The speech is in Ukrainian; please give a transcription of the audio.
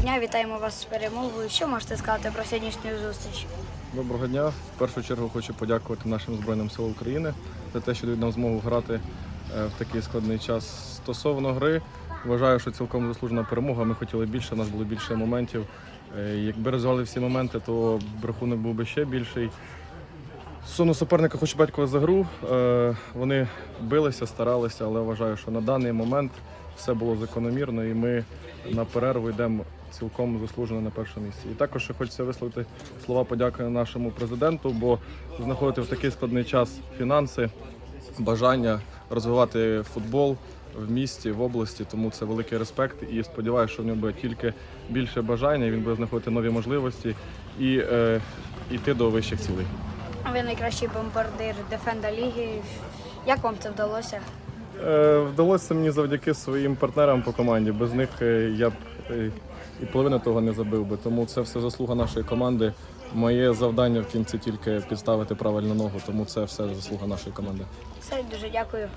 дня, вітаємо вас з перемогою. Що можете сказати про сьогоднішню зустріч? Доброго дня. В першу чергу хочу подякувати нашим Збройним силам України за те, що дають нам змогу грати е, в такий складний час. Стосовно гри, вважаю, що цілком заслужена перемога. Ми хотіли більше, у нас було більше моментів. Е, Якби розвивали всі моменти, то рахунок був би ще більший. Стосовно суперника хочу батько за гру. Е, Вони билися, старалися, але вважаю, що на даний момент все було закономірно, і ми на перерву йдемо цілком заслужено на першому місці. І також ще хочеться висловити слова подяки нашому президенту, бо знаходити в такий складний час фінанси, бажання розвивати футбол в місті, в області. Тому це великий респект. І сподіваюся, що в нього буде тільки більше бажання. і Він буде знаходити нові можливості і е, йти до вищих цілей. Ви найкращий бомбардир Дефенда Ліги. Як вам це вдалося? Е, Вдалося мені завдяки своїм партнерам по команді. Без них е, я б е, і половину того не забив би. Тому це все заслуга нашої команди. Моє завдання, в кінці тільки підставити правильну ногу, тому це все заслуга нашої команди. Все, дуже дякую.